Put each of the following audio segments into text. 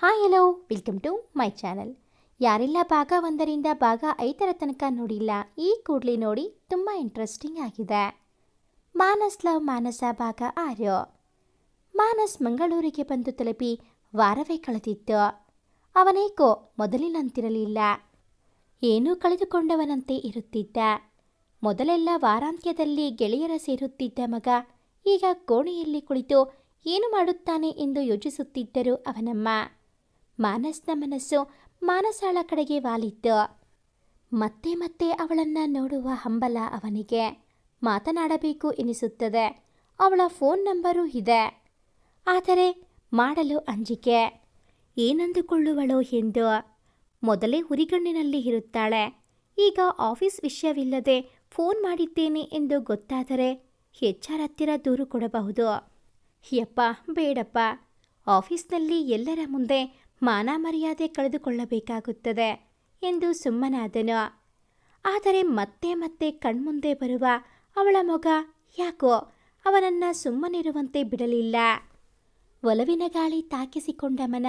Hi hello welcome to my channel ಯಾರೆಲ್ಲ ಭಾಗ ಒಂದರಿಂದ ಭಾಗ ಐದರ ತನಕ ನೋಡಿಲ್ಲ, ಈ ಕೂಡಲೇ ನೋಡಿ ತುಂಬ ಇಂಟ್ರೆಸ್ಟಿಂಗ್ ಆಗಿದೆ. ಮಾನಸ್ ಲವ್ ಮಾನಸ ಭಾಗ ಆರು ಮಾನಸ್ ಮಂಗಳೂರಿಗೆ ಬಂದು ತಲುಪಿ ವಾರವೇ ಕಳೆದಿತ್ತು. ಅವನೇಕೋ ಮೊದಲಿನಂತಿರಲಿಲ್ಲ. ಏನೂ ಕಳೆದುಕೊಂಡವನಂತೆ ಇರುತ್ತಿದ್ದ. ಮೊದಲೆಲ್ಲ ವಾರಾಂತ್ಯದಲ್ಲಿ ಗೆಳೆಯರ ಸೇರುತ್ತಿದ್ದ ಮಗ ಈಗ ಕೋಣೆಯಲ್ಲಿ ಕುಳಿತು ಏನು ಮಾಡುತ್ತಾನೆ ಎಂದು ಯೋಚಿಸುತ್ತಿದ್ದರು ಅವನಮ್ಮ. ಮಾನಸ್ನ ಮನಸ್ಸು ಮಾನಸಾಳ ಕಡೆಗೆ ವಾಲಿತ್ತು. ಮತ್ತೆ ಮತ್ತೆ ಅವಳನ್ನು ನೋಡುವ ಹಂಬಲ ಅವನಿಗೆ. ಮಾತನಾಡಬೇಕು ಎನಿಸುತ್ತದೆ. ಅವಳ ಫೋನ್ ನಂಬರೂ ಇದೆ. ಆದರೆ ಮಾಡಲು ಅಂಜಿಕೆ. ಏನಂದುಕೊಳ್ಳುವಳೋ ಎಂದು. ಮೊದಲೇ ಹುರಿಗಣ್ಣಿನಲ್ಲಿ ಇರುತ್ತಾಳೆ. ಈಗ ಆಫೀಸ್ ವಿಷಯವಿಲ್ಲದೆ ಫೋನ್ ಮಾಡಿದ್ದೇನೆ ಎಂದು ಗೊತ್ತಾದರೆ ಹೆಚ್ಚಾರ ಹತ್ತಿರ ದೂರು ಕೊಡಬಹುದು. ಯಪ್ಪ, ಬೇಡಪ್ಪ. ಆಫೀಸ್ನಲ್ಲಿ ಎಲ್ಲರ ಮುಂದೆ ಮಾನ ಮರ್ಯಾದೆ ಕಳೆದುಕೊಳ್ಳಬೇಕಾಗುತ್ತದೆ ಎಂದು ಸುಮ್ಮನಾದನು. ಆದರೆ ಮತ್ತೆ ಮತ್ತೆ ಕಣ್ಮುಂದೆ ಬರುವ ಅವಳ ಮೊಗ ಯಾಕೋ ಅವನನ್ನು ಸುಮ್ಮನಿರುವಂತೆ ಬಿಡಲಿಲ್ಲ. ಒಲವಿನ ಗಾಳಿ ತಾಕಿಸಿಕೊಂಡ ಮನ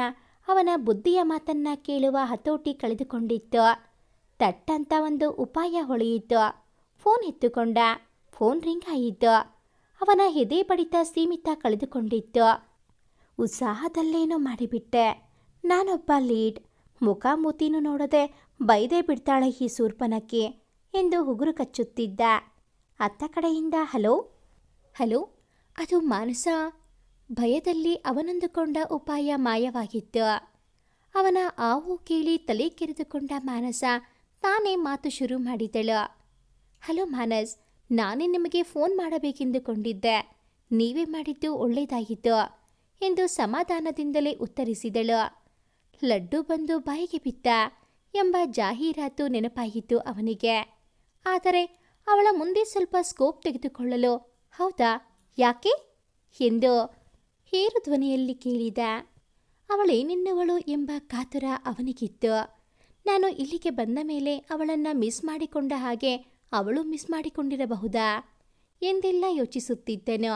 ಅವನ ಬುದ್ಧಿಯ ಮಾತನ್ನ ಕೇಳುವ ಹತೋಟಿ ಕಳೆದುಕೊಂಡಿತ್ತು. ತಟ್ಟಂತ ಒಂದು ಉಪಾಯ ಹೊಳೆಯಿತು. ಫೋನ್ ಎತ್ತುಕೊಂಡ. ಫೋನ್ ರಿಂಗ್ ಆಯಿತು. ಅವನ ಎದೆ ಬಡಿತ ಸೀಮಿತ ಕಳೆದುಕೊಂಡಿತ್ತು. ಉತ್ಸಾಹದಲ್ಲೇನೋ ಮಾಡಿಬಿಟ್ಟೆ. ನಾನೊಬ್ಬ ಲೀಡ್. ಮುಖ ಮುತಿನೂ ನೋಡದೆ ಬೈದೇ ಬಿಡ್ತಾಳೆ ಈ ಸೂರ್ಪನಕ್ಕೆ ಎಂದು ಉಗುರು ಕಚ್ಚುತ್ತಿದ್ದ. ಅತ್ತ ಕಡೆಯಿಂದ, ಹಲೋ? ಹಲೋ? ಅದು ಮಾನಸ? ಭಯದಲ್ಲಿ ಅವನಂದುಕೊಂಡ ಉಪಾಯ ಮಾಯವಾಗಿತ್ತು. ಅವನ ಆವು ಕೇಳಿ ತಲೆ ಕೆರೆದುಕೊಂಡ ಮಾನಸ ತಾನೇ ಮಾತು ಶುರು ಮಾಡಿದಳು. ಹಲೋ ಮಾನಸ್, ನಾನೇ ನಿಮಗೆ ಫೋನ್ ಮಾಡಬೇಕೆಂದುಕೊಂಡಿದ್ದೆ. ನೀವೇ ಮಾಡಿದ್ದು ಒಳ್ಳೆಯದಾಗಿತ್ತು ಎಂದು ಸಮಾಧಾನದಿಂದಲೇ ಉತ್ತರಿಸಿದಳು. ಲಡ್ಡು ಬಂದು ಬಾಯಿಗೆ ಬಿದ್ದ ಎಂಬ ಜಾಹೀರಾತು ನೆನಪಾಯಿತು ಅವನಿಗೆ. ಆದರೆ ಅವಳ ಮುಂದೆ ಸ್ವಲ್ಪ ಸ್ಕೋಪ್ ತೆಗೆದುಕೊಳ್ಳಲು ಹೌದಾ, ಯಾಕೆ? ಎಂದು ಹೇರು ಧ್ವನಿಯಲ್ಲಿ ಕೇಳಿದ ಅವಳೇನೆನ್ನುವಳು ಎಂಬ ಕಾತುರ ಅವನಿಗಿತ್ತು. ನಾನು ಇಲ್ಲಿಗೆ ಬಂದ ಮೇಲೆ ಅವಳನ್ನು ಮಿಸ್ ಮಾಡಿಕೊಂಡ ಹಾಗೆ ಅವಳು ಮಿಸ್ ಮಾಡಿಕೊಂಡಿರಬಹುದಾ ಎಂದೆಲ್ಲ ಯೋಚಿಸುತ್ತಿದ್ದೆನು.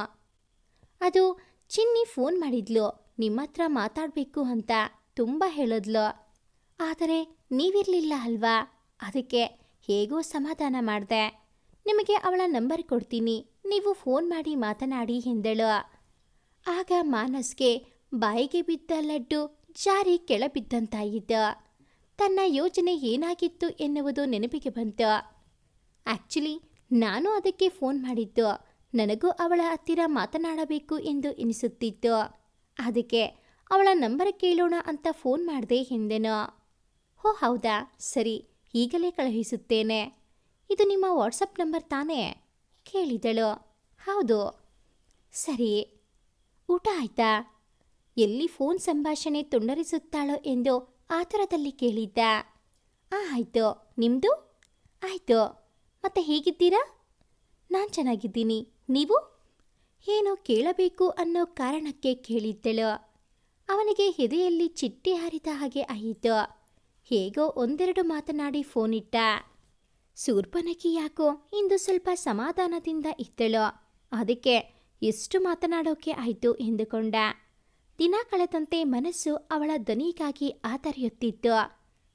ಅದು ಚಿನ್ನಿ ಫೋನ್ ಮಾಡಿದ್ಲು ನಿಮ್ಮ ಹತ್ರ ಮಾತಾಡಬೇಕು ಅಂತ. ತುಂಬ ಹೇಳಿದ್ಲು. ಆದರೆ ನೀವಿರಲಿಲ್ಲ ಅಲ್ವಾ? ಅದಕ್ಕೆ ಹೇಗೋ ಸಮಾಧಾನ ಮಾಡಿದೆ. ನಿಮಗೆ ಅವಳ ನಂಬರ್ ಕೊಡ್ತೀನಿ. ನೀವು ಫೋನ್ ಮಾಡಿ ಮಾತನಾಡಿ, ಎಂದಳು. ಆಗ ಮಾನಸ್ಗೆ ಬಾಯಿಗೆ ಬಿದ್ದ ಲಡ್ಡು ಜಾರಿ ಕೆಳಬಿದ್ದಂತಾಯಿತು ತನ್ನ ಯೋಜನೆ ಏನಾಗಿತ್ತು ಎನ್ನುವುದು ನೆನಪಿಗೆ ಬಂತು. ಆ್ಯಕ್ಚುಲಿ ನಾನು ಅದಕ್ಕೆ ಫೋನ್ ಮಾಡಿದ್ದು. ನನಗೂ ಅವಳ ಹತ್ತಿರ ಮಾತನಾಡಬೇಕು ಎಂದು ಎನಿಸುತ್ತಿತ್ತು. ಅದಕ್ಕೆ ಅವಳ ನಂಬರ್ ಕೇಳೋಣ ಅಂತ ಫೋನ್ ಮಾಡಿದೆ ಹಿಂದೆನೋ. ಓ ಹೌದಾ? ಸರಿ, ಈಗಲೇ ಕಳುಹಿಸುತ್ತೇನೆ. ಇದು ನಿಮ್ಮ ವಾಟ್ಸಪ್ ನಂಬರ್ ತಾನೇ? ಕೇಳಿದಳು. ಹೌದು. ಸರಿ. ಊಟ ಆಯ್ತಾ? ಎಲ್ಲಿ ಫೋನ್ ಸಂಭಾಷಣೆ ತುಂಡರಿಸುತ್ತಾಳೋ ಎಂದು ಆತುರದಲ್ಲಿ ಕೇಳಿದ್ದ. ಆ, ಆಯಿತು. ನಿಮ್ಮದು ಆಯಿತು. ಮತ್ತೆ ಹೇಗಿದ್ದೀರಾ? ನಾನು ಚೆನ್ನಾಗಿದ್ದೀನಿ. ನೀವು? ಏನು ಕೇಳಬೇಕು ಅನ್ನೋ ಕಾರಣಕ್ಕೆ ಕೇಳಿದ್ದಳು. ಅವನಿಗೆ ಹೆದೆಯಲ್ಲಿ ಚಿಟ್ಟಿ ಹಾರಿದ ಹಾಗೆ ಆಯಿತು. ಹೇಗೋ ಒಂದೆರಡು ಮಾತನಾಡಿ ಫೋನ್ ಇಟ್ಟ. ಸೂರ್ಪನಕಿ ಯಾಕೋ ಇಂದು ಸ್ವಲ್ಪ ಸಮಾಧಾನದಿಂದ ಇದ್ದಳು. ಅದಕ್ಕೆ ಎಷ್ಟು ಮಾತನಾಡೋಕೆ ಆಯಿತು ಎಂದುಕೊಂಡ. ದಿನ ಕಳೆದಂತೆ ಮನಸ್ಸು ಅವಳ ದನಿಗಾಗಿ ಆತರೆಯುತ್ತಿತ್ತು.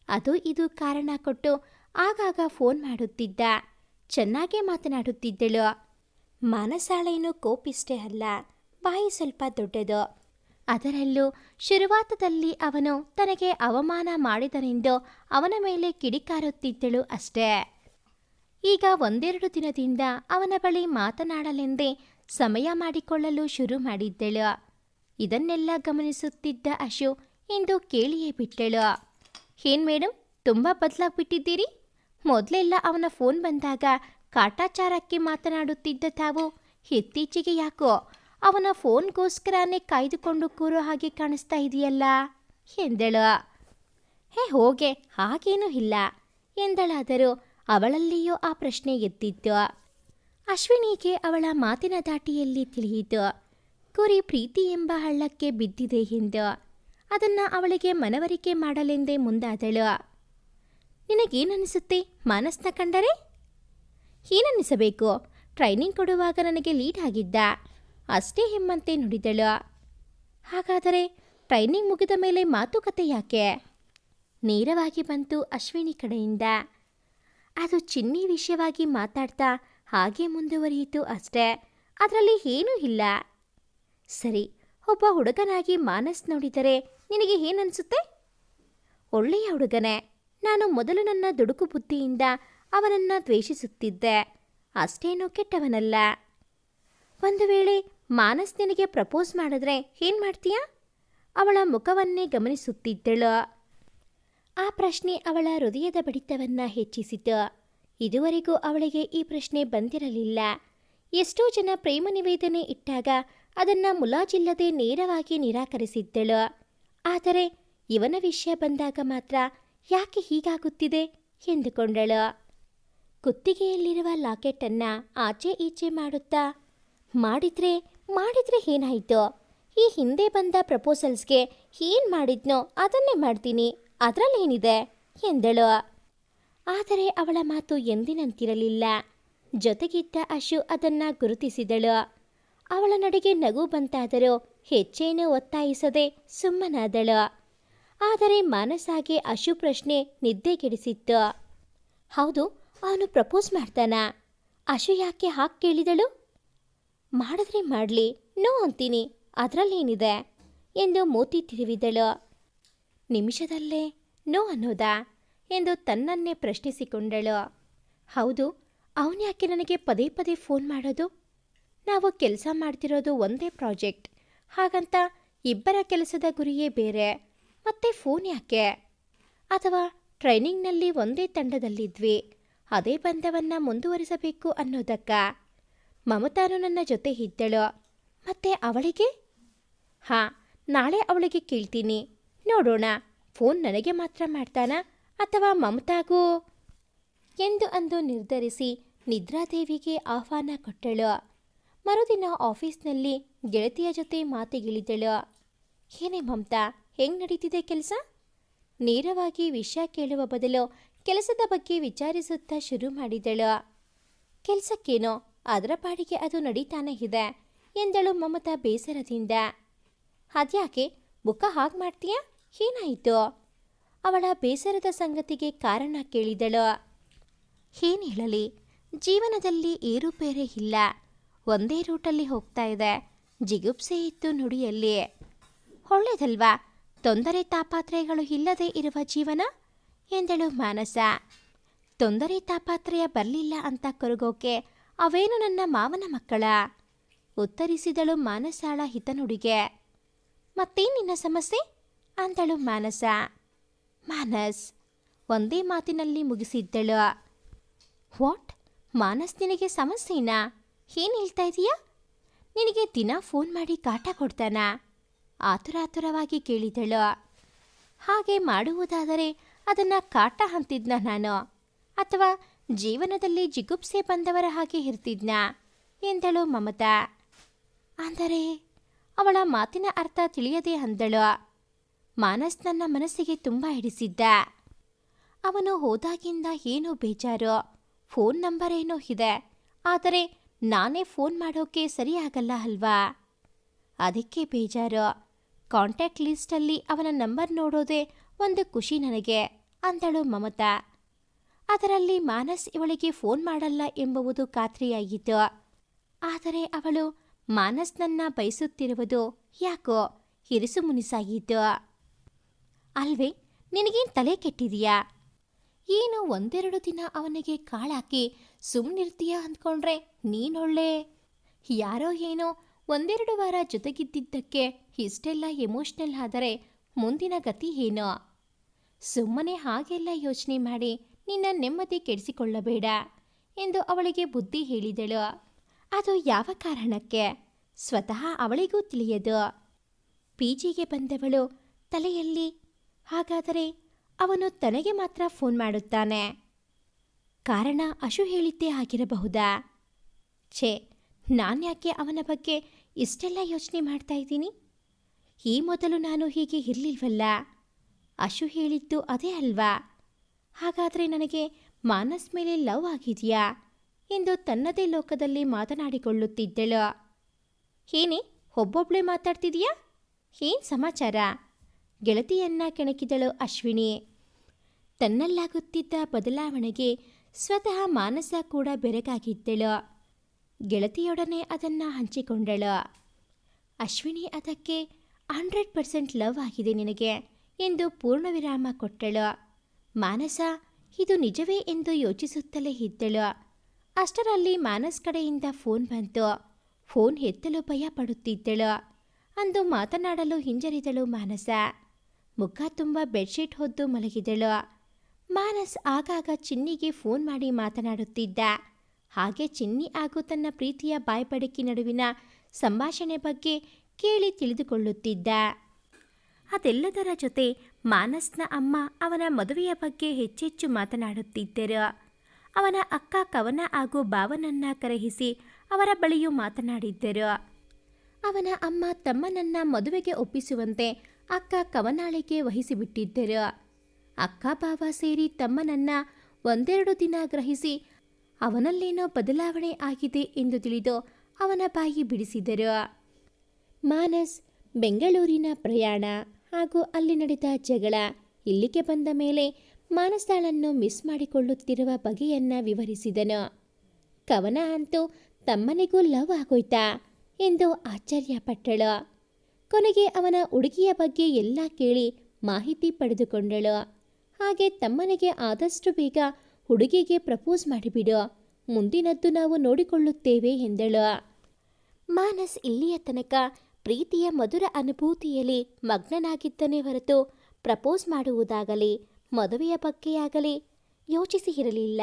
ಅದು ಇದು ಕಾರಣ ಕೊಟ್ಟು ಆಗಾಗ ಫೋನ್ ಮಾಡುತ್ತಿದ್ದ. ಚೆನ್ನಾಗೇ ಮಾತನಾಡುತ್ತಿದ್ದಳು. ಮನಸಾಳೇನು ಕೋಪಿಷ್ಟೇ ಅಲ್ಲ, ಬಾಯಿ ಸ್ವಲ್ಪ ದೊಡ್ಡದು. ಅದರಲ್ಲೂ ಶುರುವಾತದಲ್ಲಿ ಅವನು ತನಗೆ ಅವಮಾನ ಮಾಡಿದನೆಂದು ಅವನ ಮೇಲೆ ಕಿಡಿಕಾರುತ್ತಿದ್ದಳು ಅಷ್ಟೇ. ಈಗ ಒಂದೆರಡು ದಿನದಿಂದ ಅವನ ಬಳಿ ಮಾತನಾಡಲೆಂದೇ ಸಮಯ ಮಾಡಿಕೊಳ್ಳಲು ಶುರು ಮಾಡಿದ್ದಳು. ಇದನ್ನೆಲ್ಲ ಗಮನಿಸುತ್ತಿದ್ದ ಅಶು ಎಂದು ಕೇಳಿಯೇ ಬಿಟ್ಟಳು. ಏನ್ ಮೇಡಮ್ ತುಂಬ ಬದಲಾಗ್ಬಿಟ್ಟಿದ್ದೀರಿ? ಮೊದಲೆಲ್ಲ ಅವನ ಫೋನ್ ಬಂದಾಗ ಕಾಟಾಚಾರಕ್ಕೆ ಮಾತನಾಡುತ್ತಿದ್ದ ತಾವು ಇತ್ತೀಚೆಗೆ ಯಾಕೋ ಅವನ ಫೋನ್ಗೋಸ್ಕರನೇ ಕಾಯ್ದುಕೊಂಡು ಕೂರೋ ಹಾಗೆ ಕಾಣಿಸ್ತಾ ಇದೆಯಲ್ಲ? ಎಂದಳು. ಹೇ, ಹೋಗೆ, ಹಾಗೇನೂ ಇಲ್ಲ, ಎಂದಳಾದರೂ ಅವಳಲ್ಲಿಯೂ ಆ ಪ್ರಶ್ನೆ ಎದ್ದಿತ್ತು. ಅಶ್ವಿನಿಗೆ ಅವಳ ಮಾತಿನ ದಾಟಿಯಲ್ಲಿ ತಿಳಿಯಿತು. ಕುರಿ ಪ್ರೀತಿ ಎಂಬ ಹಳ್ಳಕ್ಕೆ ಬಿದ್ದಿದೆ ಎಂದು. ಅದನ್ನು ಅವಳಿಗೆ ಮನವರಿಕೆ ಮಾಡಲೆಂದೇ ಮುಂದಾದಳು. ನಿನಗೇನನಿಸುತ್ತೆ ಮಾನಸ್ನ ಕಂಡರೆ? ಏನನ್ನಿಸಬೇಕು? ಟ್ರೈನಿಂಗ್ ಕೊಡುವಾಗ ನನಗೆ ಲೀಡ್ ಆಗಿದ್ದ. ಅಷ್ಟೇ ಹೆಮ್ಮಂತೆ ನುಡಿದಳು. ಹಾಗಾದರೆ ಟ್ರೈನಿಂಗ್ ಮುಗಿದ ಮೇಲೆ ಮಾತುಕತೆ ಯಾಕೆ? ನೇರವಾಗಿ ಬಂತು ಅಶ್ವಿನಿ ಕಡೆಯಿಂದ. ಅದು ಚಿನ್ನಿ ವಿಷಯವಾಗಿ ಮಾತಾಡ್ತಾ ಹಾಗೆ ಮುಂದುವರಿಯಿತು ಅಷ್ಟೇ. ಅದರಲ್ಲಿ ಏನೂ ಇಲ್ಲ. ಸರಿ, ಒಬ್ಬ ಹುಡುಗನಾಗಿ ಮಾನಸ್ ನೋಡಿದರೆ ನಿನಗೆ ಏನನ್ಸುತ್ತೆ? ಒಳ್ಳೆಯ ಹುಡುಗನೇ, ನಾನು ಮೊದಲು ನನ್ನ ದುಡುಕು ಬುದ್ಧಿಯಿಂದ ಅವನನ್ನು ದ್ವೇಷಿಸುತ್ತಿದ್ದೆ. ಅಷ್ಟೇನೂ ಕೆಟ್ಟವನಲ್ಲ. ಒಂದು ವೇಳೆ ಮಾನಸ್ ನಿನಗೆ ಪ್ರಪೋಸ್ ಮಾಡಿದ್ರೆ ಏನ್ ಮಾಡ್ತೀಯಾ? ಅವಳ ಮುಖವನ್ನೇ ಗಮನಿಸುತ್ತಿದ್ದಳು. ಆ ಪ್ರಶ್ನೆ ಅವಳ ಹೃದಯದ ಬಡಿತವನ್ನ ಹೆಚ್ಚಿಸಿತು. ಇದುವರೆಗೂ ಅವಳಿಗೆ ಈ ಪ್ರಶ್ನೆ ಬಂದಿರಲಿಲ್ಲ. ಎಷ್ಟೋ ಜನ ಪ್ರೇಮ ನಿವೇದನೆ ಇಟ್ಟಾಗ ಅದನ್ನ ಮುಲಾಜಿಲ್ಲದೆ ನೇರವಾಗಿ ನಿರಾಕರಿಸಿದ್ದಳು. ಆದರೆ ಇವನ ವಿಷಯ ಬಂದಾಗ ಮಾತ್ರ ಯಾಕೆ ಹೀಗಾಗುತ್ತಿದೆ? ಎಂದುಕೊಂಡಳು. ಕುತ್ತಿಗೆಯಲ್ಲಿರುವ ಲಾಕೆಟನ್ನ ಆಚೆ ಈಚೆ ಮಾಡುತ್ತಾ ಮಾಡಿದ್ರೆ ಮಾಡಿದ್ರೆ ಏನಾಯಿತು? ಈ ಹಿಂದೆ ಬಂದ ಪ್ರಪೋಸಲ್ಸ್ಗೆ ಏನು ಮಾಡಿದ್ನೋ ಅದನ್ನೇ ಮಾಡ್ತೀನಿ. ಅದರಲ್ಲೇನಿದೆ? ಎಂದಳು. ಆದರೆ ಅವಳ ಮಾತು ಎಂದಿನಂತಿರಲಿಲ್ಲ. ಜೊತೆಗಿದ್ದ ಅಶು ಅದನ್ನ ಗುರುತಿಸಿದಳು. ಅವಳ ನಡೆಗೆ ನಗು ಬಂತಾದರೂ ಹೆಚ್ಚೇನು ಒತ್ತಾಯಿಸದೆ ಸುಮ್ಮನಾದಳು. ಆದರೆ ಮಾನಸಾಗೆ ಅಶು ಪ್ರಶ್ನೆ ನಿದ್ದೆಗೆಡಿಸಿತ್ತು. ಹೌದು, ಅವನು ಪ್ರಪೋಸ್ ಮಾಡ್ತಾನ? ಅಶು ಯಾಕೆ ಹಾಕ್ ಕೇಳಿದಳು? ಮಾಡಿದ್ರೆ ಮಾಡಲಿ, ನೋ ಅಂತೀನಿ. ಅದರಲ್ಲೇನಿದೆ ಎಂದು ಮೋತಿ ತಿರುವಿದಳು. ನಿಮಿಷದಲ್ಲೇ ನೋ ಅನ್ನೋದಾ? ಎಂದು ತನ್ನನ್ನೇ ಪ್ರಶ್ನಿಸಿಕೊಂಡಳು. ಹೌದು ಅವನ್ಯಾಕೆ ನನಗೆ ಪದೇ ಪದೇ ಫೋನ್ ಮಾಡೋದು? ನಾವು ಕೆಲಸ ಮಾಡ್ತಿರೋದು ಒಂದೇ ಪ್ರಾಜೆಕ್ಟ್. ಹಾಗಂತ ಇಬ್ಬರ ಕೆಲಸದ ಗುರಿಯೇ ಬೇರೆ. ಮತ್ತೆ ಫೋನ್ ಯಾಕೆ? ಅಥವಾ ಟ್ರೈನಿಂಗ್ನಲ್ಲಿ ಒಂದೇ ತಂಡದಲ್ಲಿದ್ವಿ. ಅದೇ ಬಂಧವನ್ನು ಮುಂದುವರಿಸಬೇಕು ಅನ್ನೋದಕ್ಕ? ಮಮತಾನು ನನ್ನ ಜೊತೆ ಇದ್ದಳು. ಮತ್ತೆ ಅವಳಿಗೆ? ಹಾಂ, ನಾಳೆ ಅವಳಿಗೆ ಕೇಳ್ತೀನಿ. ನೋಡೋಣ. ಫೋನ್ ನನಗೆ ಮಾತ್ರ ಮಾಡ್ತಾನಾ? ಅಥವಾ ಮಮತಾಗೂ? ಎಂದು ಅಂದು ನಿರ್ಧರಿಸಿ ನಿದ್ರಾದೇವಿಗೆ ಆಹ್ವಾನ ಕೊಟ್ಟಳು. ಮರುದಿನ ಆಫೀಸ್ನಲ್ಲಿ ಗೆಳತಿಯ ಜೊತೆ ಮಾತಿಗಿಳಿದಳು. ಏನೇ ಮಮತಾ, ಹೆಂಗ್ ನಡೀತಿದೆ ಕೆಲಸ? ನೇರವಾಗಿ ವಿಷಯ ಕೇಳುವ ಬದಲು ಕೆಲಸದ ಬಗ್ಗೆ ವಿಚಾರಿಸುತ್ತಾ ಶುರು ಮಾಡಿದಳು. ಕೆಲಸಕ್ಕೇನೋ? ಅದರ ಪಾಡಿಗೆ ಅದು ನಡೀತಾನೆ ಇದೆ, ಎಂದಳು ಮಮತಾ ಬೇಸರದಿಂದ. ಅದ್ಯಾಕೆ, ಮುಖ ಹಾಗೆ ಮಾಡ್ತೀಯಾ? ಏನಾಯಿತು? ಅವಳ ಬೇಸರದ ಸಂಗತಿಗೆ ಕಾರಣ ಕೇಳಿದಳು. ಏನು ಹೇಳಲಿ, ಜೀವನದಲ್ಲಿ ಏರುಪೇರೆ ಇಲ್ಲ, ಒಂದೇ ರೂಟಲ್ಲಿ ಹೋಗ್ತಾ ಇದೆ, ಜಿಗುಪ್ಸೆ ಇತ್ತು ನುಡಿಯಲ್ಲಿ. ಒಳ್ಳೇದಲ್ವಾ, ತೊಂದರೆ ತಾಪಾತ್ರೆಗಳು ಇಲ್ಲದೆ ಇರುವ ಜೀವನ? ಎಂದಳು ಮಾನಸ. ತೊಂದರೆ ತಾಪಾತ್ರೆಯ ಬರಲಿಲ್ಲ ಅಂತ ಕೊರಗೋಕೆ ಅವೇನು ನನ್ನ ಮಾವನ ಮಕ್ಕಳ? ಉತ್ತರಿಸಿದಳು ಮಾನಸಾಳ ಹಿತನುಡಿಗೆ. ಮತ್ತೇನ್ ನಿನ್ನ ಸಮಸ್ಯೆ? ಅಂದಳು ಮಾನಸ. ಮಾನಸ್, ಒಂದೇ ಮಾತಿನಲ್ಲಿ ಮುಗಿಸಿದ್ದಳು. ವಾಟ್? ಮಾನಸ್ ನಿನಗೆ ಸಮಸ್ಯೆನಾ? ಏನು ಹೇಳ್ತಾ ಇದೀಯಾ? ನಿನಗೆ ದಿನ ಫೋನ್ ಮಾಡಿ ಕಾಟ ಕೊಡ್ತಾನಾ? ಆತುರಾತುರವಾಗಿ ಕೇಳಿದಳು. ಹಾಗೆ ಮಾಡುವುದಾದರೆ ಅದನ್ನು ಕಾಟ ಅಂತಿದ್ನ ನಾನು? ಅಥವಾ ಜೀವನದಲ್ಲಿ ಜಿಗುಪ್ಸೆ ಬಂದವರ ಹಾಗೆ ಇರ್ತಿದ್ನ? ಎಂದಳು ಮಮತಾ. ಅಂದರೆ, ಅವಳ ಮಾತಿನ ಅರ್ಥ ತಿಳಿಯದೆ ಅಂದಳು. ಮಾನಸ್ ನನ್ನ ಮನಸ್ಸಿಗೆ ತುಂಬ ಹಿಡಿಸಿದ್ದ. ಅವನು ಹೋದಾಗಿಂದ ಏನೋ ಬೇಜಾರು. ಫೋನ್ ನಂಬರ್ ಏನೋ ಇದೆ. ಆದರೆ ನಾನೇ ಫೋನ್ ಮಾಡೋಕೆ ಸರಿಯಾಗಲ್ಲ ಅಲ್ವಾ? ಅದಕ್ಕೆ ಬೇಜಾರು. ಕಾಂಟ್ಯಾಕ್ಟ್ ಲಿಸ್ಟಲ್ಲಿ ಅವನ ನಂಬರ್ ನೋಡೋದೇ ಒಂದು ಖುಷಿ ನನಗೆ, ಅಂದಳು ಮಮತಾ. ಅದರಲ್ಲಿ ಮಾನಸ್ ಇವಳಿಗೆ ಫೋನ್ ಮಾಡಲ್ಲ ಎಂಬುವುದು ಖಾತ್ರಿಯಾಗಿತ್ತು. ಆದರೆ ಅವಳು ಮಾನಸ್ನನ್ನ ಬಯಸುತ್ತಿರುವುದು ಯಾಕೋ ಹಿರಿಸು ಮುನಿಸಾಗಿತ್ತು. ಅಲ್ವೇ, ನಿನಗೇನು ತಲೆ ಕೆಟ್ಟಿದೆಯಾ? ಏನು ಒಂದೆರಡು ದಿನ ಅವನಿಗೆ ಕಾಳಾಕಿ ಸುಮ್ಮನಿರ್ತೀಯ ಅಂದ್ಕೊಂಡ್ರೆ ನೀನೊಳ್ಳೆ ಯಾರೋ ಏನೋ ಒಂದೆರಡು ವಾರ ಜೊತೆಗಿದ್ದಿದ್ದಕ್ಕೆ ಇಷ್ಟೆಲ್ಲ ಎಮೋಷ್ನಲ್ ಆದರೆ ಮುಂದಿನ ಗತಿ ಏನು? ಸುಮ್ಮನೆ ಹಾಗೆಲ್ಲ ಯೋಚನೆ ಮಾಡಿ ನಿನ್ನ ನೆಮ್ಮದಿ ಕೆಡಿಸಿಕೊಳ್ಳಬೇಡ ಎಂದು ಅವಳಿಗೆ ಬುದ್ಧಿ ಹೇಳಿದಳು. ಅದು ಯಾವ ಕಾರಣಕ್ಕೆ? ಸ್ವತಃ ಅವಳಿಗೂ ತಿಳಿಯದು. ಪಿಜಿಗೆ ಬಂದವಳು ತಲೆಯಲ್ಲಿ. ಹಾಗಾದರೆ ಅವನು ತನಗೆ ಮಾತ್ರ ಫೋನ್ ಮಾಡುತ್ತಾನೆ. ಕಾರಣ ಅಶು ಹೇಳಿದ್ದೇ ಆಗಿರಬಹುದಾ? ಛೇ ನಾನ್ಯಾಕೆ ಅವನ ಬಗ್ಗೆ ಇಷ್ಟೆಲ್ಲ ಯೋಚನೆ ಮಾಡ್ತಾ ಇದ್ದೀನಿ? ಈ ಮೊದಲು ನಾನು ಹೀಗೆ ಇರಲಿಲ್ವಲ್ಲ? ಅಶು ಹೇಳಿದ್ದು ಅದೇ ಅಲ್ವಾ? ಹಾಗಾದರೆ ನನಗೆ ಮಾನಸ್ ಮೇಲೆ ಲವ್ ಆಗಿದೆಯಾ? ಎಂದು ತನ್ನದೇ ಲೋಕದಲ್ಲಿ ಮಾತನಾಡಿಕೊಳ್ಳುತ್ತಿದ್ದಳು. ಏನೇ, ಒಬ್ಬೊಬ್ಳೆ ಮಾತಾಡ್ತಿದೀಯಾ? ಏನ್ ಸಮಾಚಾರ? ಗೆಳತಿಯನ್ನ ಕೆಣಕಿದಳು ಅಶ್ವಿನಿ. ತನ್ನಲ್ಲಾಗುತ್ತಿದ್ದ ಬದಲಾವಣೆಗೆ ಸ್ವತಃ ಮಾನಸ ಕೂಡ ಬೆರಗಾಗಿದ್ದಳು. ಗೆಳತಿಯೊಡನೆ ಅದನ್ನು ಹಂಚಿಕೊಂಡಳು. ಅಶ್ವಿನಿ ಅದಕ್ಕೆ ಹಂಡ್ರೆಡ್ ಪರ್ಸೆಂಟ್ ಲವ್ ಆಗಿದೆ ನಿನಗೆ ಎಂದು ಪೂರ್ಣವಿರಾಮ ಕೊಟ್ಟಳು. ಮಾನಸ, ಇದು ನಿಜವೇ ಎಂದು ಯೋಚಿಸುತ್ತಲೇ ಇದ್ದಳು. ಅಷ್ಟರಲ್ಲಿ ಮಾನಸ್ ಕಡೆಯಿಂದ ಫೋನ್ ಬಂತು. ಫೋನ್ ಎತ್ತಲು ಭಯ ಪಡುತ್ತಿದ್ದಳು. ಅಂದು ಮಾತನಾಡಲು ಹಿಂಜರಿದಳು ಮಾನಸ. ಮುಖ ತುಂಬ ಬೆಡ್ಶೀಟ್ ಹೊದ್ದು ಮಲಗಿದಳು. ಮಾನಸ್ ಆಗಾಗ ಚಿನ್ನಿಗೆ ಫೋನ್ ಮಾಡಿ ಮಾತನಾಡುತ್ತಿದ್ದ. ಹಾಗೆ ಚಿನ್ನಿ ಹಾಗೂ ತನ್ನ ಪ್ರೀತಿಯ ಬಾಯ್ಬಡಕಿ ನಡುವಿನ ಸಂಭಾಷಣೆ ಬಗ್ಗೆ ಕೇಳಿ ತಿಳಿದುಕೊಳ್ಳುತ್ತಿದ್ದ. ಅದೆಲ್ಲದರ ಜೊತೆ ಮಾನಸ್ನ ಅಮ್ಮ ಅವನ ಮದುವೆಯ ಬಗ್ಗೆ ಹೆಚ್ಚೆಚ್ಚು ಮಾತನಾಡುತ್ತಿದ್ದರು. ಅವನ ಅಕ್ಕ ಕವನ ಹಾಗೂ ಭಾವನನ್ನ ಕರೆಹಿಸಿ ಅವರ ಬಳಿಯೂ ಮಾತನಾಡಿದ್ದರು. ಅವನ ಅಮ್ಮ ತಮ್ಮನನ್ನ ಮದುವೆಗೆ ಒಪ್ಪಿಸುವಂತೆ ಅಕ್ಕ ಕವನಾಳಿಗೆ ವಹಿಸಿಬಿಟ್ಟಿದ್ದರು. ಅಕ್ಕ ಭಾವ ಸೇರಿ ತಮ್ಮನನ್ನ ಒಂದೆರಡು ದಿನ ಗ್ರಹಿಸಿ ಅವನಲ್ಲೇನೋ ಬದಲಾವಣೆ ಆಗಿದೆ ಎಂದು ತಿಳಿದು ಅವನ ಬಾಯಿ ಬಿಡಿಸಿದರು. ಮಾನಸ್, ಬೆಂಗಳೂರಿನ ಪ್ರಯಾಣ. ಹಾಗೂ ಅಲ್ಲಿ ನಡೆದ ಜಗಳ. ಇಲ್ಲಿಗೆ ಬಂದ ಮೇಲೆ ಮಾನಸಾಳನ್ನು ಮಿಸ್ ಮಾಡಿಕೊಳ್ಳುತ್ತಿರುವ ಬಗೆಯನ್ನ ವಿವರಿಸಿದನು. ಕವನ ಅಂತೂ ತಮ್ಮನಿಗೂ ಲವ್ ಆಗೋಯ್ತಾ ಎಂದು ಆಶ್ಚರ್ಯಪಟ್ಟಳು. ಕೊನೆಗೆ ಅವನ ಹುಡುಗಿಯ ಬಗ್ಗೆ ಎಲ್ಲ ಕೇಳಿ ಮಾಹಿತಿ ಪಡೆದುಕೊಂಡಳು. ಹಾಗೆ ತಮ್ಮನಿಗೆ ಆದಷ್ಟು ಬೇಗ ಹುಡುಗಿಗೆ ಪ್ರಪೋಸ್ ಮಾಡಿಬಿಡು. ಮುಂದಿನದ್ದು ನಾವು ನೋಡಿಕೊಳ್ಳುತ್ತೇವೆ ಎಂದಳು. ಮಾನಸ್ ಇಲ್ಲಿಯ ತನಕ ಪ್ರೀತಿಯ ಮಧುರ ಅನುಭೂತಿಯಲ್ಲಿ ಮಗ್ನನಾಗಿದ್ದನೇ ಹೊರತು ಪ್ರಪೋಸ್ ಮಾಡುವುದಾಗಲಿ, ಮದುವೆಯ ಬಗ್ಗೆಯಾಗಲಿ ಯೋಚಿಸಿ ಇರಲಿಲ್ಲ.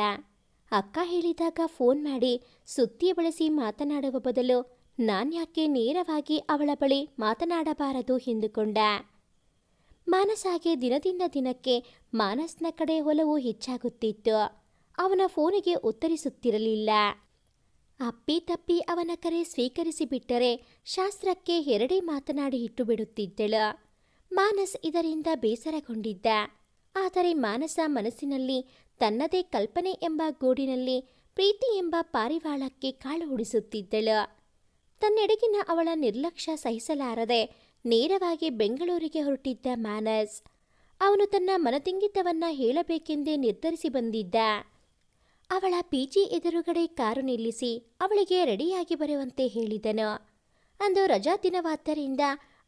ಅಕ್ಕ ಹೇಳಿದಾಗ ಫೋನ್ ಮಾಡಿ ಸುತ್ತಿ ಬಳಸಿ ಮಾತನಾಡುವ ಬದಲು ನಾನ್ಯಾಕೆ ನೇರವಾಗಿ ಅವಳ ಬಳಿ ಮಾತನಾಡಬಾರದು ಎಂದುಕೊಂಡ. ಮಾನಸಾಗೆ ದಿನದಿಂದ ದಿನಕ್ಕೆ ಮಾನಸ್ನ ಕಡೆ ಒಲವು ಹೆಚ್ಚಾಗುತ್ತಿತ್ತು. ಅವನ ಫೋನಿಗೆ ಉತ್ತರಿಸುತ್ತಿರಲಿಲ್ಲ. ಅಪ್ಪಿ ತಪ್ಪಿ ಅವನ ಕರೆ ಸ್ವೀಕರಿಸಿ ಬಿಟ್ಟರೆ ಶಾಸ್ತ್ರಕ್ಕೆ ಎರಡೇ ಮಾತನಾಡಿ ಇಟ್ಟು ಬಿಡುತ್ತಿದ್ದಳು ಮಾನಸ್ ಇದರಿಂದ ಬೇಸರಗೊಂಡಿದ್ದ. ಆದರೆ ಮಾನಸ ಮನಸ್ಸಿನಲ್ಲಿ ತನ್ನದೇ ಕಲ್ಪನೆ ಎಂಬ ಗೂಡಿನಲ್ಲಿ ಪ್ರೀತಿ ಎಂಬ ಪಾರಿವಾಳಕ್ಕೆ ಕಾಳು ಹುಡಿಸುತ್ತಿದ್ದಳು ತನ್ನೆಡೆಗಿನ ಅವಳ ನಿರ್ಲಕ್ಷ್ಯ ಸಹಿಸಲಾರದೆ ನೇರವಾಗಿ ಬೆಂಗಳೂರಿಗೆ ಹೊರಟಿದ್ದ ಮಾನಸ್. ಅವನು ತನ್ನ ಮನತಿಂಗಿತವನ್ನ ಹೇಳಬೇಕೆಂದೇ ನಿರ್ಧರಿಸಿ ಬಂದಿದ್ದ. ಅವಳ ಪಿಜಿ ಎದುರುಗಡೆ ಕಾರು ನಿಲ್ಲಿಸಿ ಅವಳಿಗೆ ರೆಡಿಯಾಗಿ ಬರುವಂತೆ ಹೇಳಿದನು. ಅಂದು ರಜಾ ದಿನವಾದ್ದರಿಂದ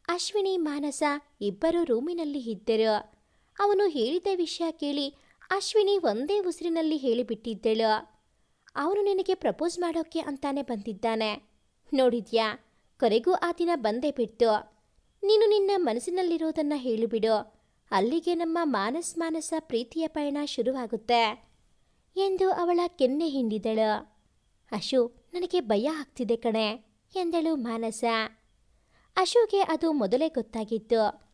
ಅಶ್ವಿನಿ, ಮಾನಸ ಇಬ್ಬರು ರೂಮಿನಲ್ಲಿ ಇದ್ದರು. ಅವನು ಹೇಳಿದ ವಿಷಯ ಕೇಳಿ ಅಶ್ವಿನಿ ಒಂದೇ ಉಸಿರಿನಲ್ಲಿ ಹೇಳಿಬಿಟ್ಟಿದ್ದಳು. ಅವನು ನಿನಗೆ ಪ್ರಪೋಸ್ ಮಾಡೋಕೆ ಅಂತಾನೆ ಬಂದಿದ್ದಾನೆ. ನೋಡಿದ್ಯಾ ಕೊರೆಗೂ ಆ ದಿನ ಬಂದೇ ಬಿಡ್ತು. ನೀನು ನಿನ್ನ ಮನಸ್ಸಿನಲ್ಲಿರೋದನ್ನ ಹೇಳಿಬಿಡು. ಅಲ್ಲಿಗೆ ನಮ್ಮ ಮಾನಸ್, ಮಾನಸ ಪ್ರೀತಿಯ ಪಯಣ ಶುರುವಾಗುತ್ತೆ. ಎಂದು ಅವಳ ಕೆನ್ನೆ ಹಿಂಡಿದಳು. ಅಶು, ನನಗೆ ಭಯ ಆಗ್ತಿದೆ ಕಣೆ, ಎಂದಳು ಮಾನಸ. ಅಶುಗೆ ಅದು ಮೊದಲೇ ಗೊತ್ತಾಗಿತ್ತು.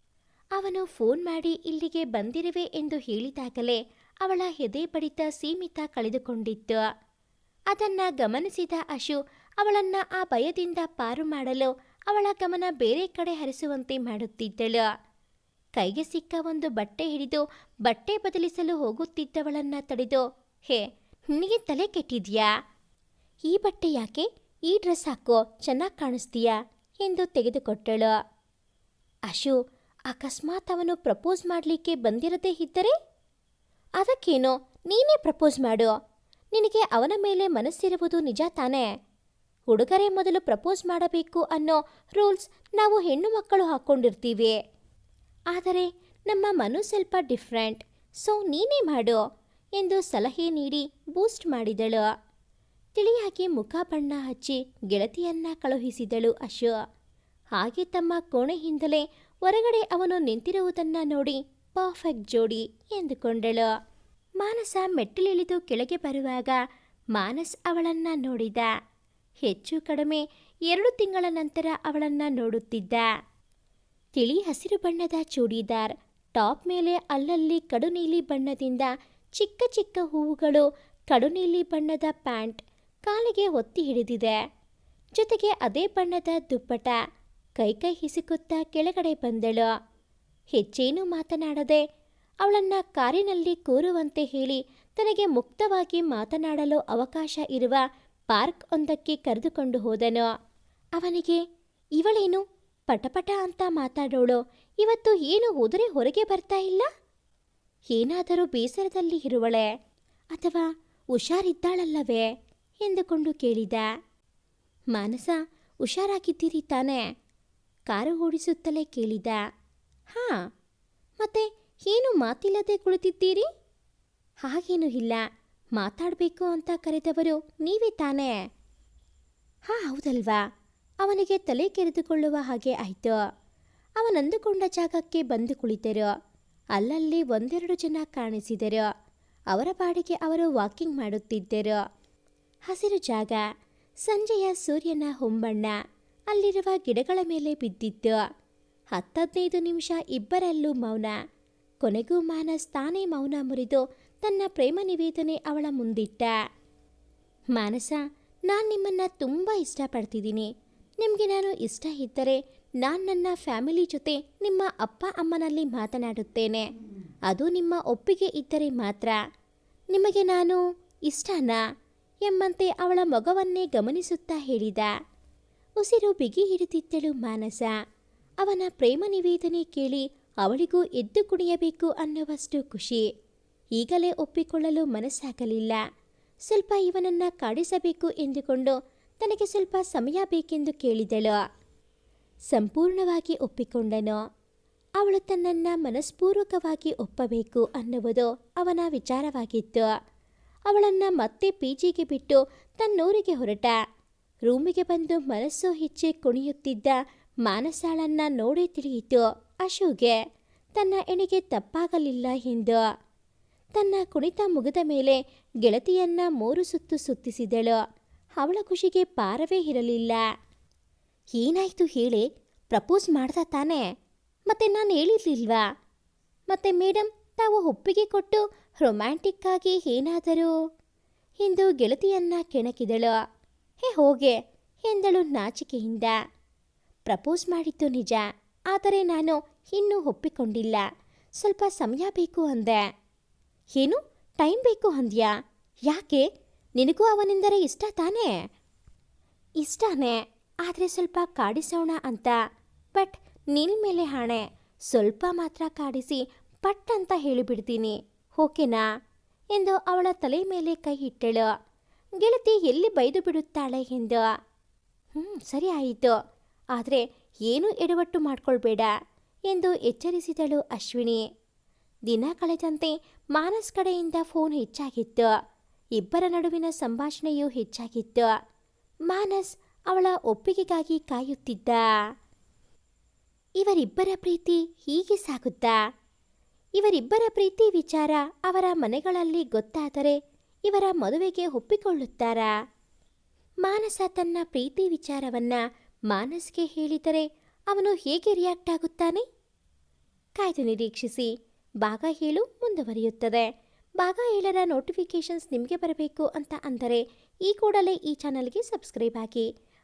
ಅವನು ಫೋನ್ ಮಾಡಿ ಇಲ್ಲಿಗೆ ಬಂದಿರುವೆ ಎಂದು ಹೇಳಿದಾಗಲೇ ಅವಳ ಎದೆ ಬಡಿತ ಸೀಮಿತ ಕಳೆದುಕೊಂಡಿತ್ತು. ಅದನ್ನ ಗಮನಿಸಿದ ಅಶು ಅವಳನ್ನ ಆ ಭಯದಿಂದ ಪಾರು ಮಾಡಲು ಅವಳ ಗಮನ ಬೇರೆ ಕಡೆ ಹರಿಸುವಂತೆ ಮಾಡುತ್ತಿದ್ದಳು. ಕೈಗೆ ಸಿಕ್ಕ ಒಂದು ಬಟ್ಟೆ ಹಿಡಿದು ಬಟ್ಟೆ ಬದಲಿಸಲು ಹೋಗುತ್ತಿದ್ದವಳನ್ನ ತಡೆದು ಹೇ, ನಿನಗೆ ತಲೆ ಕೆಟ್ಟಿದ್ಯಾ? ಈ ಬಟ್ಟೆ ಯಾಕೆ? ಈ ಡ್ರೆಸ್ ಹಾಕೋ, ಚೆನ್ನಾಗಿ ಕಾಣಿಸ್ತೀಯಾ? ಎಂದು ತೆಗೆದುಕೊಟ್ಟಳು. ಅಶು, ಅಕಸ್ಮಾತ್ ಅವನು ಪ್ರಪೋಸ್ ಮಾಡಲಿಕ್ಕೆ ಬಂದಿರದೇ ಇದ್ದರೆ? ಅದಕ್ಕೇನು? ನೀನೇ ಪ್ರಪೋಸ್ ಮಾಡು. ನಿನಗೆ ಅವನ ಮೇಲೆ ಮನಸ್ಸಿರುವುದು ನಿಜ ತಾನೇ? ಹುಡುಗರೇ ಮೊದಲು ಪ್ರಪೋಸ್ ಮಾಡಬೇಕು ಅನ್ನೋ ರೂಲ್ಸ್ ನಾವು ಹೆಣ್ಣು ಮಕ್ಕಳು ಹಾಕ್ಕೊಂಡಿರ್ತೀವಿ ಆದರೆ ನಮ್ಮ ಮನು ಸ್ವಲ್ಪ ಡಿಫ್ರೆಂಟ್. ಸೊ, ನೀನೇ ಮಾಡು. ಎಂದು ಸಲಹೆ ನೀಡಿ ಬೂಸ್ಟ್ ಮಾಡಿದಳು. ತಿಳಿಯಾಗಿ ಮುಖ ಬಣ್ಣ ಹಚ್ಚಿ ಗೆಳತಿಯನ್ನ ಕಳುಹಿಸಿದಳು ಅಶು. ಹಾಗೆ ತಮ್ಮ ಕೋಣೆಯಿಂದಲೇ ಹೊರಗಡೆ ಅವನು ನಿಂತಿರುವುದನ್ನ ನೋಡಿ ಪರ್ಫೆಕ್ಟ್ ಜೋಡಿ ಎಂದುಕೊಂಡಳು. ಮಾನಸ ಮೆಟ್ಟಿಲಿಳಿದು ಕೆಳಗೆ ಬರುವಾಗ ಮಾನಸ್ ಅವಳನ್ನ ನೋಡಿದ. ಹೆಚ್ಚು ಕಡಿಮೆ ಎರಡು ತಿಂಗಳ ನಂತರ ಅವಳನ್ನ ನೋಡುತ್ತಿದ್ದ. ತಿಳಿ ಹಸಿರು ಬಣ್ಣದ ಚೂಡಿದಾರ್, ಟಾಪ್ ಮೇಲೆ ಅಲ್ಲಲ್ಲಿ ಕಡು ನೀಲಿ ಬಣ್ಣದಿಂದ ಚಿಕ್ಕ ಚಿಕ್ಕ ಹೂವುಗಳು ಕಡು ನೀಲಿ ಬಣ್ಣದ ಪ್ಯಾಂಟ್ ಕಾಲಿಗೆ ಒತ್ತಿ ಹಿಡಿದಿದೆ. ಜೊತೆಗೆ ಅದೇ ಬಣ್ಣದ ದುಪ್ಪಟ ಕೈ ಕೈ ಹಿಸುಕುತ್ತಾ ಕೆಳಗಡೆ ಬಂದಳು. ಹೆಚ್ಚೇನೂ ಮಾತನಾಡದೆ ಅವಳನ್ನ ಕಾರಿನಲ್ಲಿ ಕೂರುವಂತೆ ಹೇಳಿ ತನಗೆ ಮುಕ್ತವಾಗಿ ಮಾತನಾಡಲು ಅವಕಾಶ ಇರುವ ಪಾರ್ಕ್ ಒಂದಕ್ಕೆ ಕರೆದುಕೊಂಡು ಹೋದನು. ಅವನಿಗೆ, ಇವಳೇನು ಪಟಪಟ ಅಂತ ಮಾತಾಡೋಳು? ಇವತ್ತು ಏನು ಹೋದರೆ ಹೊರಗೆ ಬರ್ತಾ ಇಲ್ಲ? ಏನಾದರೂ ಬೇಸರದಲ್ಲಿ ಇರುವಳೆ? ಅಥವಾ ಹುಷಾರಿದ್ದಾಳಲ್ಲವೇ? ಎಂದುಕೊಂಡು ಕೇಳಿದ. ಮಾನಸ, ಹುಷಾರಾಗಿದ್ದೀರಿ ತಾನೇ? ಕಾರು ಓಡಿಸುತ್ತಲೇ ಕೇಳಿದ. ಹಾ, ಮತ್ತೆ ಏನು ಮಾತಿಲ್ಲದೆ ಕುಳಿತಿದ್ದೀರಿ? ಹಾಗೇನೂ ಇಲ್ಲ. ಮಾತಾಡಬೇಕು ಅಂತ ಕರೆದವರು ನೀವೇ ತಾನೇ? ಹಾ, ಹೌದಲ್ವಾ? ಅವನಿಗೆ ತಲೆ ಕೆರೆದುಕೊಳ್ಳುವ ಹಾಗೆ ಆಯಿತು. ಅವನಂದುಕೊಂಡ ಜಾಗಕ್ಕೆ ಬಂದು ಕುಳಿತರು. ಅಲ್ಲಲ್ಲಿ ಒಂದೆರಡು ಜನ ಕಾಣಿಸಿದರು. ಅವರ ಬಾಡಿಗೆ ಅವರು ವಾಕಿಂಗ್ ಮಾಡುತ್ತಿದ್ದರು. ಹಸಿರು ಜಾಗ. ಸಂಜೆಯ ಸೂರ್ಯನ ಹೊಂಬಣ್ಣ. ಅಲ್ಲಿರುವ ಗಿಡಗಳ ಮೇಲೆ ಬಿದ್ದಿತ್ತು. ಹತ್ತದೈದು ನಿಮಿಷ ಇಬ್ಬರಲ್ಲೂ ಮೌನ. ಕೊನೆಗೂ ಮಾನಸ್ ತಾನೇ ಮೌನ ಮುರಿದು ತನ್ನ ಪ್ರೇಮ ನಿವೇದನೆ ಅವಳ ಮುಂದಿಟ್ಟ. ಮಾನಸ, ನಾನು ನಿಮ್ಮನ್ನು ತುಂಬ ಇಷ್ಟಪಡ್ತಿದ್ದೀನಿ. ನಿಮಗೆ ನಾನು ಇಷ್ಟ ಇದ್ದರೆ ನಾನು ನನ್ನ ಫ್ಯಾಮಿಲಿ ಜೊತೆ ನಿಮ್ಮ ಅಪ್ಪ ಅಮ್ಮನಲ್ಲಿ ಮಾತನಾಡುತ್ತೇನೆ. ಅದು ನಿಮ್ಮ ಒಪ್ಪಿಗೆ ಇದ್ದರೆ ಮಾತ್ರ. ನಿಮಗೆ ನಾನು ಇಷ್ಟನಾ? ಎಂಬಂತೆ ಅವಳ ಮೊಗವನ್ನೇ ಗಮನಿಸುತ್ತಾ ಹೇಳಿದ. ಉಸಿರು ಬಿಗಿ ಹಿಡಿದಿದ್ದಳು ಮಾನಸ. ಅವನ ಪ್ರೇಮ ನಿವೇದನೆ ಕೇಳಿ ಅವಳಿಗೂ ಎದ್ದು ಕುಣಿಯಬೇಕು ಅನ್ನುವಷ್ಟು ಖುಷಿ. ಈಗಲೇ ಒಪ್ಪಿಕೊಳ್ಳಲು ಮನಸ್ಸಾಗಲಿಲ್ಲ. ಸ್ವಲ್ಪ ಇವನನ್ನ ಕಾಡಿಸಬೇಕು ಎಂದುಕೊಂಡು ತನಗೆ ಸ್ವಲ್ಪ ಸಮಯ ಬೇಕೆಂದು ಕೇಳಿದಳು. ಸಂಪೂರ್ಣವಾಗಿ ಒಪ್ಪಿಕೊಂಡನು? ಅವಳು ತನ್ನನ್ನು ಮನಸ್ಪೂರ್ವಕವಾಗಿ ಒಪ್ಪಬೇಕು ಅನ್ನುವುದು ಅವನ ವಿಚಾರವಾಗಿತ್ತು. ಅವಳನ್ನು ಮತ್ತೆ ಪಿಜಿಗೆ ಬಿಟ್ಟು ತನ್ನೂರಿಗೆ ಹೊರಟ. ರೂಮಿಗೆ ಬಂದು ಮನಸ್ಸು ಹೆಚ್ಚಿ ಕುಣಿಯುತ್ತಿದ್ದ ಮಾನಸಾಳನ್ನು ನೋಡಿ ತಿಳಿಯಿತು ಅಶೋಗೆ ತನ್ನ ಎಣೆಗೆ ತಪ್ಪಾಗಲಿಲ್ಲ ಎಂದು. ತನ್ನ ಕುಣಿತ ಮುಗಿದ ಮೇಲೆ ಗೆಳತಿಯನ್ನ ಮೂರು ಸುತ್ತು ಸುತ್ತಿಸಿದಳು. ಅವಳ ಖುಷಿಗೆ ಪಾರವೇ ಇರಲಿಲ್ಲ. ಏನಾಯ್ತು ಹೇಳಿ ಪ್ರಪೋಸ್ ಮಾಡ್ದ ತಾನೇ. ಮತ್ತೆ ನಾನು ಹೇಳಿರ್ಲಿಲ್ವಾ? ಮತ್ತೆ ಮೇಡಮ್ ತಾವು ಒಪ್ಪಿಗೆ ಕೊಟ್ಟು ರೊಮ್ಯಾಂಟಿಕ್ ಆಗಿ ಏನಾದರೂ? ಎಂದು ಗೆಳತಿಯನ್ನ ಕೆಣಕಿದಳು. ಹೇ ಹೋಗೆ, ಎಂದಳು ನಾಚಿಕೆಯಿಂದ. ಪ್ರಪೋಸ್ ಮಾಡಿದ್ದು ನಿಜ, ಆದರೆ ನಾನು ಇನ್ನೂ ಒಪ್ಪಿಕೊಂಡಿಲ್ಲ. ಸ್ವಲ್ಪ ಸಮಯ ಬೇಕು ಅಂದೆ. ಏನು, ಟೈಮ್ ಬೇಕು ಅಂದ್ಯಾ? ಯಾಕೆ? ನಿನಗೂ ಅವನೆಂದರೆ ಇಷ್ಟ ತಾನೇ? ಇಷ್ಟನೇ? ಆದರೆ ಸ್ವಲ್ಪ ಕಾಡಿಸೋಣ ಅಂತ. ಬಟ್ ನಿನ್ನ ಮೇಲೆ ಹಣೆ. ಸ್ವಲ್ಪ ಮಾತ್ರ ಕಾಡಿಸಿ ಪಟ್ ಅಂತ ಹೇಳಿಬಿಡ್ತೀನಿ. ಓಕೆನಾ? ಎಂದು ಅವಳ ತಲೆ ಮೇಲೆ ಕೈ ಇಟ್ಟಳು. ಗೆಳತಿ ಎಲ್ಲಿ ಬೈದು ಬಿಡುತ್ತಾಳೆ ಎಂದು. ಹ್ಞೂ ಸರಿ ಆಯಿತು. ಆದರೆ ಏನೂ ಎಡವಟ್ಟು ಮಾಡ್ಕೊಳ್ಬೇಡ ಎಂದು ಎಚ್ಚರಿಸಿದಳು ಅಶ್ವಿನಿ. ದಿನ ಕಳೆದಂತೆ ಮಾನಸ್ ಕಡೆಯಿಂದ ಫೋನ್ ಹೆಚ್ಚಾಗಿತ್ತು. ಇಬ್ಬರ ನಡುವಿನ ಸಂಭಾಷಣೆಯೂ ಹೆಚ್ಚಾಗಿತ್ತು. ಮಾನಸ್ ಅವಳ ಒಪ್ಪಿಗೆಗಾಗಿ ಕಾಯುತ್ತಿದ್ದ. ಇವರಿಬ್ಬರ ಪ್ರೀತಿ ಹೀಗೆ ಸಾಗುತ್ತಾ? ಇವರಿಬ್ಬರ ಪ್ರೀತಿ ವಿಚಾರ ಅವರ ಮನೆಗಳಲ್ಲಿ ಗೊತ್ತಾದರೆ ಇವರ ಮದುವೆಗೆ ಒಪ್ಪಿಕೊಳ್ಳುತ್ತಾರಾ? ಮಾನಸ ತನ್ನ ಪ್ರೀತಿ ವಿಚಾರವನ್ನ ಮಾನಸ್ಗೆ ಹೇಳಿದರೆ ಅವನು ಹೇಗೆ ರಿಯಾಕ್ಟ್ ಆಗುತ್ತಾನೆ? ಕಾಯ್ದು ನಿರೀಕ್ಷಿಸಿ. ಭಾಗ ಹೇಳು ಮುಂದುವರಿಯುತ್ತದೆ. ಭಾಗ ಏಳರ ನೋಟಿಫಿಕೇಷನ್ಸ್ ನಿಮಗೆ ಬರಬೇಕು ಅಂತ ಅಂದರೆ ಈ ಕೂಡಲೇ ಈ ಚಾನಲ್ಗೆ ಸಬ್ಸ್ಕ್ರೈಬ್ ಆಗಿ.